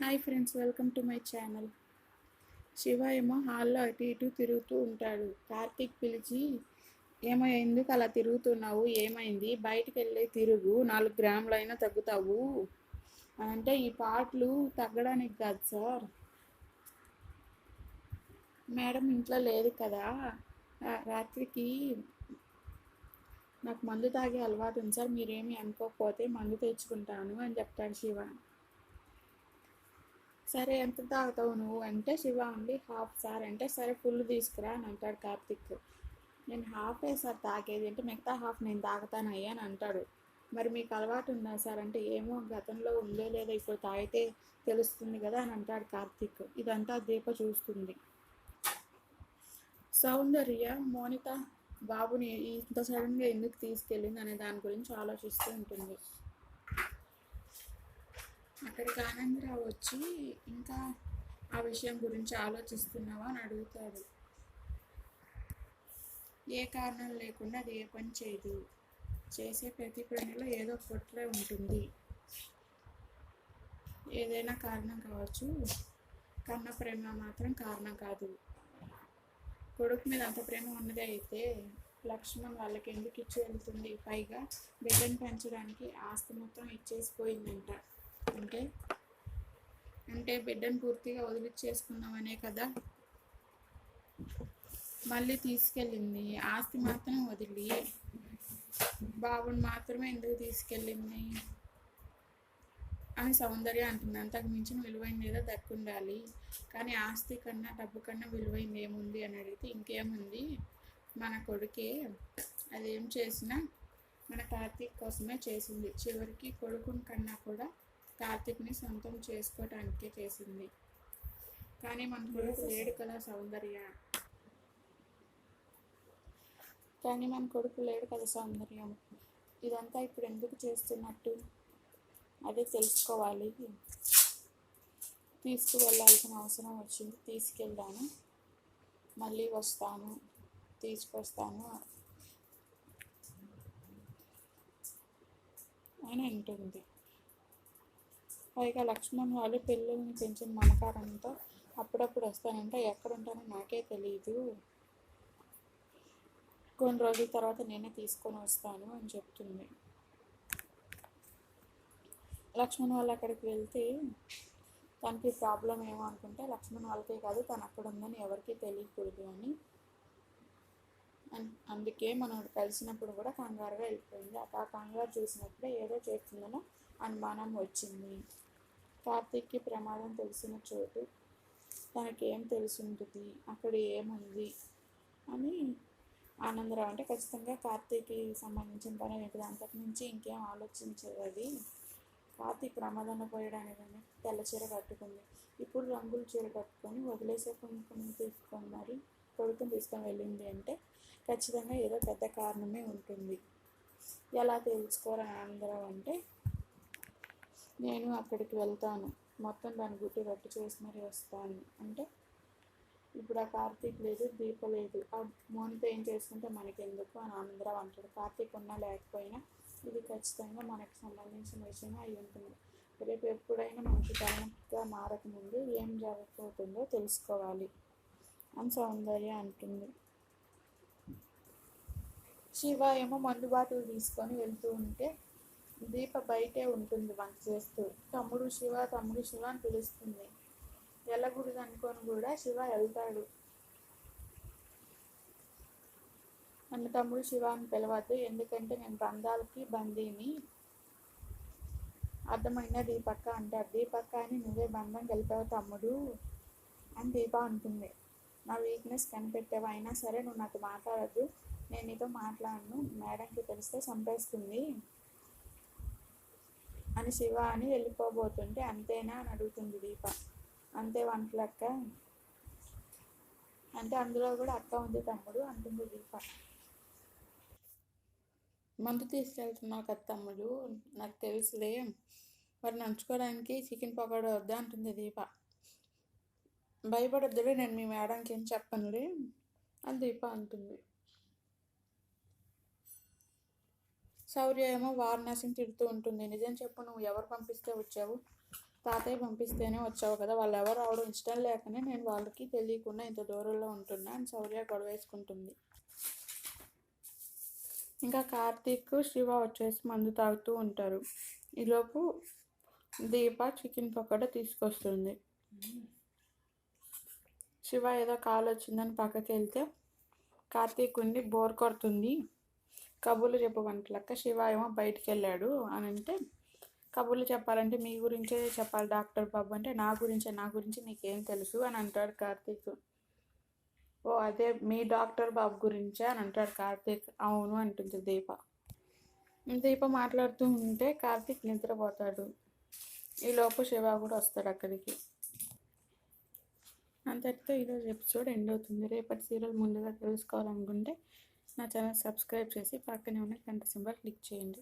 Hi friends welcome to my channel Shiva ఏమో హాల్లో అటు ఇటు తిరుగుతూ ఉంటాడు. కార్తీక్ పిలిచి ఏమో ఎందుకు అలా తిరుగుతున్నావు? ఏమైంది? బయటికి వెళ్ళి తిరుగు. నాలుగు గ్రాములైనా తగ్గుతావు. అంటే ఈ పాటలు తగ్గడానికి కాదు సార్. మేడం ఇంట్లో లేదు కదా. రాత్రికి నాకు మందు తాగే అలవాటు ఉంది సార్. మీరేమి అనుకోకపోతే మందు తెచ్చుకుంటాను అని చెప్తాడు శివ. సరే ఎంత తాగుతావు నువ్వు? అంటే శివ అండి హాఫ్ సార్. అంటే సరే ఫుల్ తీసుకురా అని అంటాడు కార్తిక్. నేను హాఫే సార్ తాగేది. అంటే మిగతా హాఫ్ నేను తాగుతాను అయ్యా అని అంటాడు. మరి మీకు అలవాటు ఉందా సార్? అంటే ఏమో గతంలో ఉందో లేదో ఇప్పుడు తాగితే తెలుస్తుంది కదా అని అంటాడు కార్తిక్. ఇదంతా దీప చూస్తుంది. సౌందర్య మోనిత బాబుని ఇంత సడన్గా ఎందుకు తీసుకెళ్ళింది అనే దాని గురించి ఆలోచిస్తూ ఉంటుంది. అక్కడికి ఆనందరావు వచ్చి ఇంకా ఆ విషయం గురించి ఆలోచిస్తున్నావా? అని అడుగుతాడు. ఏ కారణం లేకుండా అది ఏ పని చేయదు. చేసే ప్రతి పనిలో ఏదో పొట్లే ఉంటుంది. ఏదైనా కారణం కావచ్చు. కన్న ప్రేమ మాత్రం కారణం కాదు. కొడుకు మీద అంత ప్రేమ ఉన్నదే అయితే లక్ష్మణ్ వాళ్ళకి ఎందుకు ఇచ్చి వెళ్తుంది? పైగా బిడ్డను పెంచడానికి ఆస్తి మొత్తం ఇచ్చేసిపోయిందంట. అంటే? అంటే బిడ్డను పూర్తిగా వదిలిచ్చేసుకున్నామనే కదా? మళ్ళీ తీసుకెళ్ళింది. ఆస్తి మాత్రం వదిలి. బాబుని మాత్రమే ఎందుకు తీసుకెళ్ళింది? అని సౌందర్య అంటుంది. అంతకు మించిన విలువైంది ఏదో దక్కుండాలి. కానీ ఆస్తి కన్నా డబ్బు కన్నా విలువైంది ఏముంది అని అడిగితే ఇంకేముంది? మన కొడుకే అదేం చేసినా మన కార్తీక్ కోసమే చేసింది. చివరికి కొడుకుని కన్నా కూడా కార్తీక్ని సొంతం చేసుకోవటానికే చేసింది. కానీ మన కొడుకు లేడు కదా సౌందర్య. కానీ మన కొడుకు లేడు కదా సౌందర్యం. ఇదంతా ఇప్పుడు ఎందుకు చేస్తున్నట్టు? అదే తెలుసుకోవాలి. తీసుకువెళ్ళాల్సిన అవసరం వచ్చింది. తీసుకెళ్ళాను మళ్ళీ వస్తాను. తీసుకొస్తాను. అని అంటుంది. పైగా లక్ష్మణ్ వాళ్ళు పిల్లల్ని పెంచిన మమకారంతో అప్పుడప్పుడు వస్తానంటే ఎక్కడ ఉంటానో నాకే తెలియదు కొన్ని రోజుల తర్వాత నేనే తీసుకొని వస్తాను అని చెప్తుంది. లక్ష్మణ్ వాళ్ళు అక్కడికి వెళ్తే తనకి ప్రాబ్లం ఏమో అనుకుంటే లక్ష్మణ్ వాళ్ళకే కాదు తను అక్కడ ఉందని ఎవరికీ తెలియకూడదు అని అందుకే మనం కలిసినప్పుడు కూడా కంగారుగా వెళ్ళిపోయింది. ఆ కంగారు చూసినప్పుడే ఏదో చేస్తుందనో అనుమానం వచ్చింది. కార్తీక్కి ప్రమాదం తెలిసిన చోటు. తనకేం తెలుసుంటుంది? అక్కడ ఏముంది? అని ఆనందరావు అంటే ఖచ్చితంగా కార్తీక్కి సంబంధించిన పని ఇప్పుడు అంతకు మించి ఇంకేం ఆలోచించదు అది కార్తీక్ ప్రమాదంలో పోయడానికి తెల్ల చీర కట్టుకుంది. ఇప్పుడు రంగుల చీర కట్టుకొని వదిలేసే కుంకుమ తీసుకొని మరి కొడుకుని తీసుకొని వెళ్ళింది అంటే ఖచ్చితంగా ఏదో పెద్ద కారణమే ఉంటుంది. ఎలా తెలుసుకోరని ఆనందరావు అంటే నేను అక్కడికి వెళ్తాను. మొత్తం దాని గుట్టి రట్టు చేసి మరి వస్తాను. అంటే ఇప్పుడు ఆ కార్తీక్ లేదు దీప లేదు. ఆ మోనితో ఏం చేసుకుంటే మనకెందుకు అని ఆనందరావు అంటాడు. కార్తీక్ ఉన్నా లేకపోయినా ఇది ఖచ్చితంగా మనకు సంబంధించిన విషయం అయి ఉంటుంది. రేపు ఎప్పుడైనా మనకి తలనొప్పిగా మారకముందు ఏం జరగబోతుందో తెలుసుకోవాలి అని సౌందర్య అంటుంది. శివ ఏమో మందు బాటలు తీసుకొని వెళ్తూ ఉంటే దీప బయటే ఉంటుంది వంట చేస్తూ తమ్ముడు శివ తమ్ముడు శివ అని పిలుస్తుంది. వెళ్ళకూడదు అనుకొని కూడా శివ వెళ్తాడు. నన్ను తమ్ముడు శివ అని పిలవద్దు ఎందుకంటే నేను బంధాలకి బందీని. అర్థమైన దీపక్క అంటారు. దీపక్క అని నువ్వే బంధం గెలిపావు తమ్ముడు అని దీప అంటుంది. నా వీక్నెస్ కనిపెట్టావు? అయినా సరే నువ్వు నాకు మాట్లాడద్దు. నేను నీతో మాట్లాడను. మేడంకి తెలిస్తే చంపేస్తుంది. అని శివ అని వెళ్ళిపోబోతుంటే అంతేనా? అని అడుగుతుంది దీప. అంతే వంటలక్క. అంటే అందులో కూడా అక్క ఉంది తమ్ముడు అంటుంది దీప. మందు తీసుకెళ్తున్నావు కదా తమ్ముడు నాకు తెలుసులే. మరి నంచుకోవడానికి చికెన్ పకోడా వద్దా? అంటుంది దీప. భయపడొద్దులే నేను మీ మేడంకి ఏం చెప్పనులే అని దీప అంటుంది. శౌర్య ఏమో వారణాసిని తిడుతూ ఉంటుంది. నిజం చెప్పు నువ్వు ఎవరు పంపిస్తే వచ్చావు? తాతయ్య పంపిస్తేనే వచ్చావు కదా. వాళ్ళు ఎవరు రావడం ఇష్టం లేకనే నేను వాళ్ళకి తెలియకుండా ఇంత దూరంలో ఉంటున్నా అని శౌర్య గొడవ వేసుకుంటుంది ఇంకా కార్తీక్ శివ వచ్చేసి మందు తాగుతూ ఉంటారు. ఈలోపు దీప చికెన్ పకోడా తీసుకొస్తుంది. శివ ఏదో కాలు వచ్చిందని పక్కకి వెళ్తే కార్తీక్ ఉండి బోర్ కొడుతుంది. కబుర్లు చెప్పమంటలక్క శివ ఏమో బయటికి వెళ్ళాడు అని అంటే కబుర్లు చెప్పాలంటే మీ గురించే చెప్పాలి డాక్టర్ బాబు అంటే నా గురించే నా గురించి నీకేం తెలుసు? అని అంటాడు కార్తీక్. ఓ అదే మీ డాక్టర్ బాబు గురించే? అని అంటాడు కార్తీక్. అవును అంటుంది దీప. దీప మాట్లాడుతూ ఉంటే కార్తీక్ నిద్రపోతాడు. ఈ లోపు శివ కూడా వస్తాడు అక్కడికి. అంతటితో ఈరోజు ఎపిసోడ్ ఎండ్ అవుతుంది. రేపటి సీరియల్ ముందుగా తెలుసుకోవాలనుకుంటే నా ఛానల్ సబ్స్క్రైబ్ చేసి పక్కనే ఉన్న గంట సింబల్ క్లిక్ చేయండి.